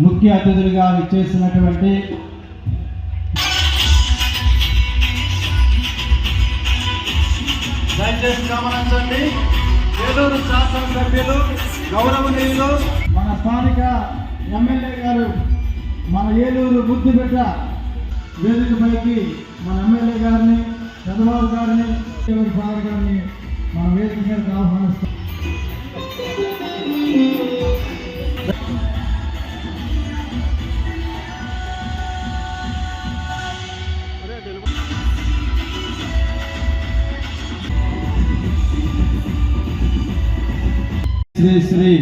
ముఖ్య అతిథులుగా విచ్చేసినటువంటి దయచేసి గమనించండి. ఏలూరు శాసనసభ్యులు గౌరవనీయులు మన స్థానిక ఎమ్మెల్యే గారు మన ఏలూరు బుద్ధిపెట్ట వేదికపైకి మన ఎమ్మెల్యే గారిని చంద్రబాబు గారిని గారిని మన వేదిక మీదకి ఆహ్వానిస్తాం. శ్రీ శ్రీ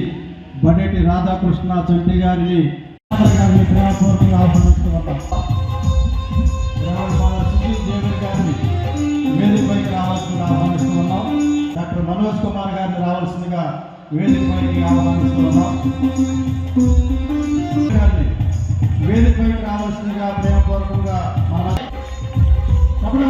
బడేటి రాధాకృష్ణ చంటి గారిని ప్రేమపూర్వకంగా ఆహ్వానిస్తున్నాం. వేదికపైకి రావాల్సిందిగా ఆహ్వానిస్తున్నాం. డాక్టర్ మనోజ్ కుమార్ గారిని రావాల్సిందిగా వేదికపైకి ఆహ్వానిస్తున్నాం. గారిని వేదికపైకి రావాల్సిందిగా ప్రేమపూర్వకంగా మన తప్పుడు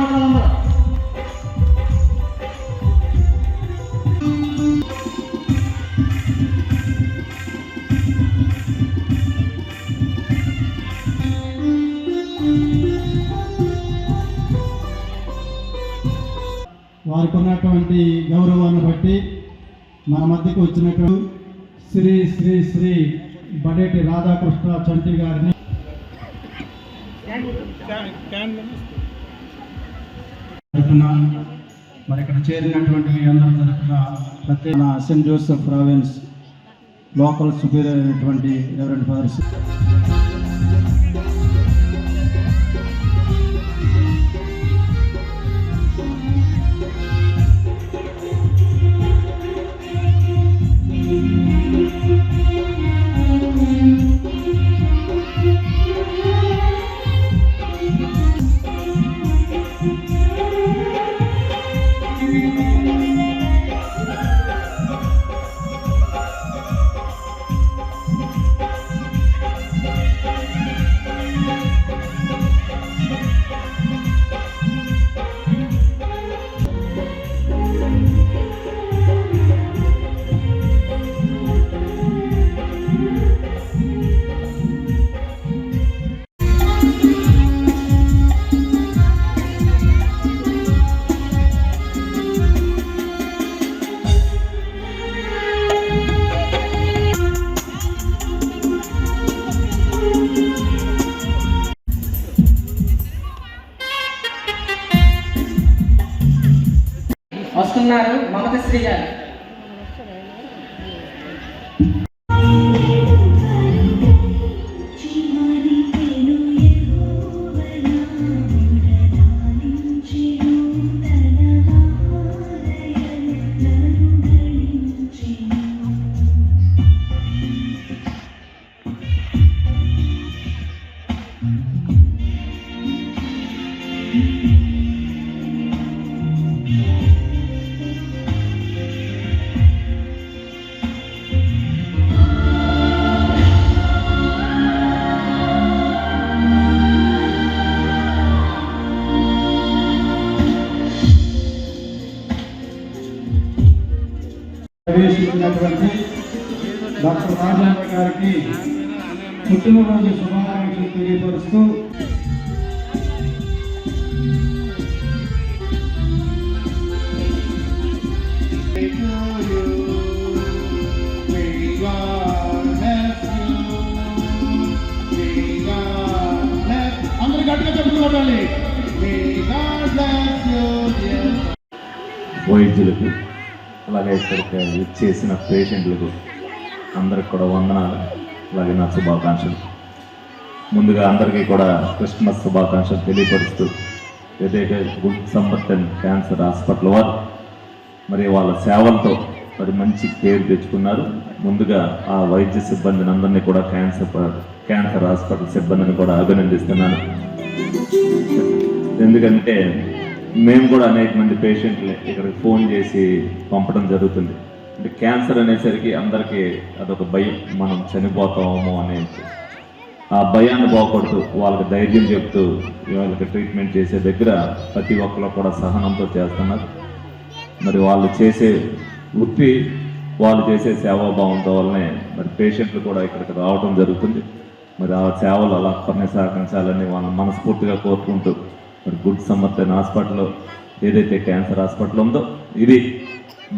వారికి ఉన్నటువంటి గౌరవాన్ని బట్టి మన మధ్యకు వచ్చినటువంటి శ్రీ శ్రీ శ్రీ బడేటి రాధాకృష్ణ చంటి గారిని మరి ఇక్కడ చేరినటువంటి మీ అందరి తరఫున ప్రత్యేక Saint Joseph province local superior అయినటువంటి రెవరెంట్ ఫాదర్ వస్తున్నారు మమత శ్రీ గారు గారికి డాక్టర్ రాజేంద్ర గారికి పుట్టినరోజు శుభాకాంక్షలు తెలియపరుస్తూ అందరు గట్టిగా చెప్పుకోవాలి వైద్యులకు అలాగే ఇక్కడికి చేసిన పేషెంట్లకు అందరికి కూడా వందనాలు. అలాగే నా శుభాకాంక్షలు. ముందుగా అందరికీ కూడా క్రిస్మస్ శుభాకాంక్షలు తెలియపరుస్తూ ఏదైతే గుడ్ సంపత్ క్యాన్సర్ హాస్పిటల్ వారు మరి వాళ్ళ సేవలతో మరి మంచి కేర్ తెచ్చుకున్నారు. ముందుగా ఆ వైద్య సిబ్బందిని అందరినీ కూడా క్యాన్సర్ క్యాన్సర్ హాస్పిటల్ సిబ్బందిని కూడా అభినందిస్తున్నాను. ఎందుకంటే మేము కూడా అనేక మంది పేషెంట్లు ఇక్కడికి ఫోన్ చేసి పంపడం జరుగుతుంది. అంటే క్యాన్సర్ అనేసరికి అందరికీ అదొక భయం మనం చనిపోతామో అనే. ఆ భయాన్ని పోకూడదు వాళ్ళకి ధైర్యం చెప్తూ వాళ్ళకి ట్రీట్మెంట్ చేసే దగ్గర ప్రతి ఒక్కరు కూడా సహనంతో చేస్తున్నారు. మరి వాళ్ళు చేసే వృత్తి వాళ్ళు చేసే సేవాభావంతో వల్లనే మరి పేషెంట్లు కూడా ఇక్కడికి రావడం జరుగుతుంది. మరి ఆ సేవలు అలా కొనసాగించాలని వాళ్ళని మనస్ఫూర్తిగా కోరుకుంటూ మరి గుడ్ సమర్థన్ హాస్పిటల్ ఏదైతే క్యాన్సర్ హాస్పిటల్ ఉందో ఇది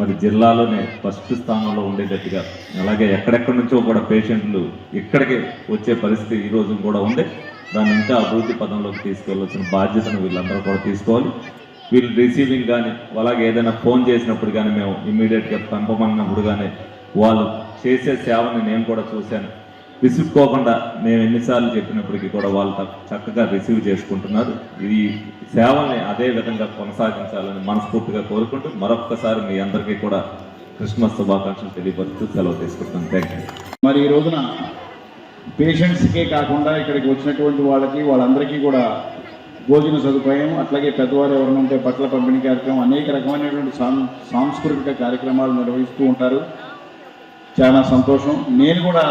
మరి జిల్లాలోనే ఫస్ట్ స్థానంలో ఉండేటట్టుగా అలాగే ఎక్కడెక్కడి నుంచో కూడా పేషెంట్లు ఇక్కడికి వచ్చే పరిస్థితి ఈ రోజు కూడా ఉంది. దాన్ని ఇంకా అభివృద్ధి పదంలోకి తీసుకెళ్ళవలసిన బాధ్యతను వీళ్ళందరూ కూడా తీసుకోవాలి. వీళ్ళు రిసీవింగ్ కానీ అలాగే ఏదైనా ఫోన్ చేసినప్పుడు కానీ మేము ఇమ్మీడియట్గా పంపమన్నప్పుడు కానీ వాళ్ళు చేసే సేవని నేను కూడా చూశాను. విసుక్కోకుండా మేము ఎన్నిసార్లు చెప్పినప్పటికీ కూడా వాళ్ళు చక్కగా రిసీవ్ చేసుకుంటున్నారు. ఈ సేవల్ని అదే విధంగా కొనసాగించాలని మనస్ఫూర్తిగా కోరుకుంటూ మరొక్కసారి మీ అందరికీ కూడా క్రిస్మస్ శుభాకాంక్షలు తెలియపరుస్తూ సెలవు తీసుకుంటున్నాను. థ్యాంక్ యూ మరి ఈ రోజున పేషెంట్స్కే కాకుండా ఇక్కడికి వచ్చినటువంటి వాళ్ళకి వాళ్ళందరికీ కూడా భోజన సదుపాయం అట్లాగే పెద్దవారు ఎవరైనా ఉంటే బట్టల పంపిణీ కార్యక్రమం అనేక రకమైనటువంటి సాం సాంస్కృతిక కార్యక్రమాలు నిర్వహిస్తూ ఉంటారు. చాలా సంతోషం. నేను కూడా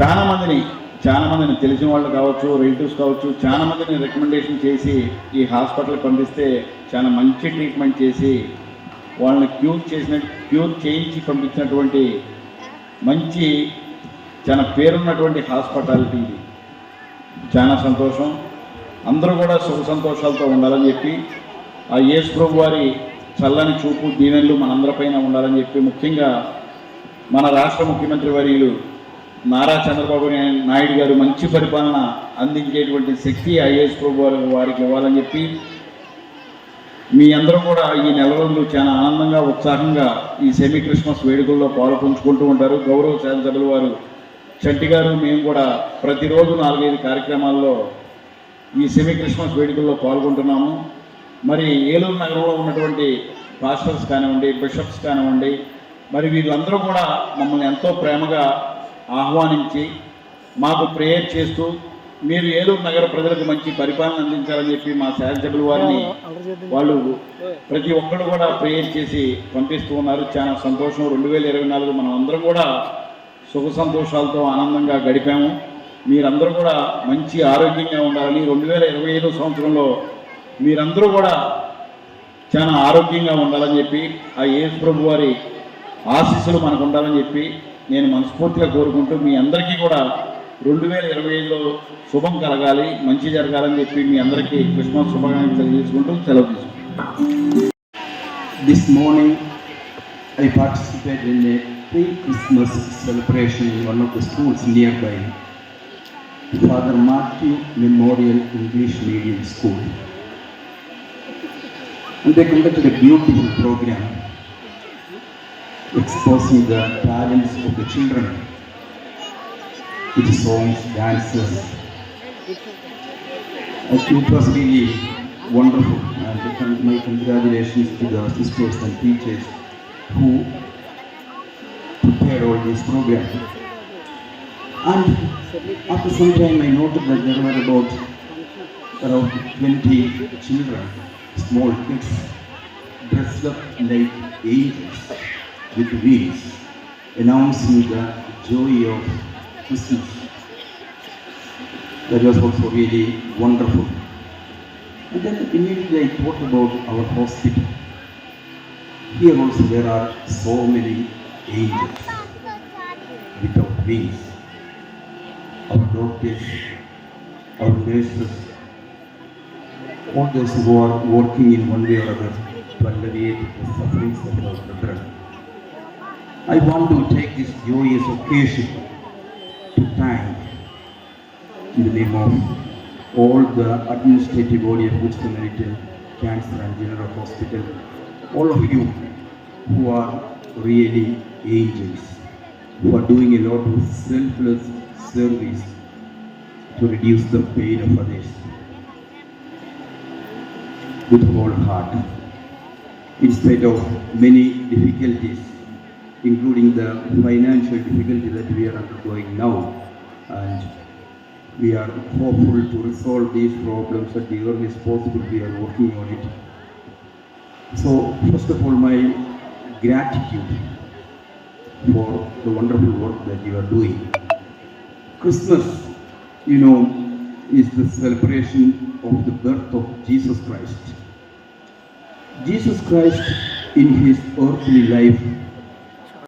చాలా మందిని చాలా మందిని తెలిసిన వాళ్ళు కావచ్చు రిలేటివ్స్ కావచ్చు చాలా మందిని రికమెండేషన్ చేసి ఈ హాస్పిటల్కి పంపిస్తే చాలా మంచి ట్రీట్మెంట్ చేసి వాళ్ళని క్యూర్ చేసిన క్యూర్ చేయించి పంపించినటువంటి మంచి చాలా పేరున్నటువంటి హాస్పిటాలిటీ ఇది. చాలా సంతోషం. అందరూ కూడా సుఖ సంతోషాలతో ఉండాలని చెప్పి ఆ యేసు ప్రభు వారి చల్లని చూపు దీవెనలు మనందరిపైన ఉండాలని చెప్పి ముఖ్యంగా మన రాష్ట్ర ముఖ్యమంత్రి వర్యులు నారా చంద్రబాబు నాయుడు గారు మంచి పరిపాలన అందించేటువంటి శక్తి ఐఏఎస్ ప్రభు వారికి ఇవ్వాలని చెప్పి మీ అందరూ కూడా ఈ నెల రోజులు చాలా ఆనందంగా ఉత్సాహంగా ఈ సెమీ క్రిస్మస్ వేడుకల్లో పాల్పంచుకుంటూ ఉంటారు. గౌరవ శాసనసభ్యులు వారు చంటి గారు మేము కూడా ప్రతిరోజు నాలుగైదు కార్యక్రమాల్లో ఈ సెమీ క్రిస్మస్ వేడుకల్లో పాల్గొంటున్నాము. మరి ఏలూరు నగరంలో ఉన్నటువంటి పాస్టర్స్ కానివ్వండి బిషప్స్ కానివ్వండి మరి వీళ్ళందరూ కూడా మమ్మల్ని ఎంతో ప్రేమగా ఆహ్వానించి మాకు ప్రేయర్ చేస్తూ మీరు ఏలూరు నగర ప్రజలకు మంచి పరిపాలన అందించాలని చెప్పి మా శాసనసభ్యుల వారిని వాళ్ళు ప్రతి ఒక్కరు కూడా ప్రేయర్ చేసి పంపిస్తూ ఉన్నారు. చాలా సంతోషం. రెండు వేల ఇరవై నాలుగు మనం అందరం కూడా సుఖ సంతోషాలతో ఆనందంగా గడిపాము. మీరందరూ కూడా మంచి ఆరోగ్యంగా ఉండాలని రెండు వేల ఇరవై ఐదో సంవత్సరంలో మీరందరూ కూడా చాలా ఆరోగ్యంగా ఉండాలని చెప్పి ఆ యేసు ప్రభు వారి ఆశీస్సులు మనకు ఉండాలని చెప్పి నేను మనస్ఫూర్తిగా కోరుకుంటూ మీ అందరికీ కూడా రెండు వేల ఇరవై ఐదులో శుభం కలగాలి మంచి జరగాలని చెప్పి మీ అందరికీ క్రిస్మస్ శుభకాంక్షలు తెలియజేసుకుంటూ సెలవు తీసుకుంటాను this morning I participate in a pre Christmas celebration one of the schools nearby Father Marti memorial English medium school అంతేకాకుండా it a beautiful programme exposing the talents of the children with songs, dances. It was really wonderful and my congratulations to the sisters and teachers who prepared all this program. And after some time I noted that there were about around 20 children, small kids, dressed up like angels with wings, announcing the joy of Christmas. That was also really wonderful. And then immediately I thought about our hospital. Here also there are so many angels without wings. Our doctors, our nurses, all those who are working in one way or other to alleviate the sufferings of our brethren. I want to take this joyous occasion to thank in the name of all the administrative body of Good Samaritan Cancer and General Hospital, all of you who are really angels, who are doing a lot of selfless service to reduce the pain of others with whole heart. In spite of many difficulties, including the financial difficulty that we are undergoing now, and we are hopeful to resolve these problems at the earliest possible. We are working on it. So, first of all, my gratitude for the wonderful work that you are doing. Christmas, you know, is the celebration of the birth of Jesus Christ. Jesus Christ, in his earthly life,